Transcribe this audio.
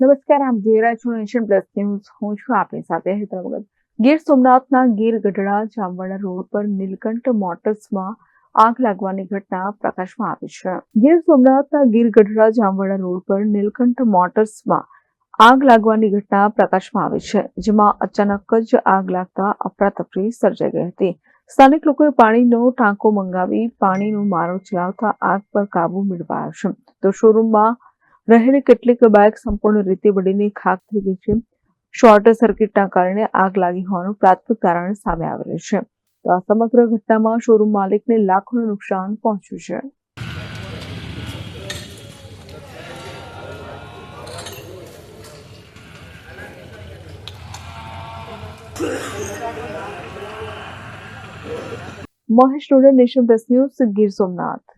નમસ્કાર, આપ જોઈ રહ્યા છો પ્લસ ન્યૂઝ. હું છું આપની સાથે હેતલ ભગત ગીર સોમનાથના ગીર ગઢડા જામવાડા રોડ પર નીલકંઠ મોટર્સમાં આગ લાગવાની ઘટના પ્રકાશમાં આવી છે. ગીર સોમનાથના ગીર ગઢડા જામવાડા રોડ પર નીલકંઠ મોટર્સમાં આગ લાગવાની ઘટના પ્રકાશમાં આવી છે, જેમાં અચાનક જ આગ લાગતા અફરાતફરી સર્જાઈ ગઈ હતી. સ્થાનિક લોકોએ પાણીનો ટાંકો મંગાવી પાણીનો મારો ચલાવતા આગ પર કાબુ મેળવાયો છે. તો શોરૂમમાં રહેલી કેટલીક બાઇક સંપૂર્ણ રીતે બળીને ખાક થઈ ગઈ છે. શોર્ટ સર્કિટના કારણે આગ લાગી હોવાનું પ્રાથમિક કારણ સામે આવેલું છે. તો આ સમગ્ર ઘટનામાં શોરૂમ માલિકને લાખોનું નુકસાન પહોંચ્યું છે. Mahesh Rod nation plus news Gir Somnath.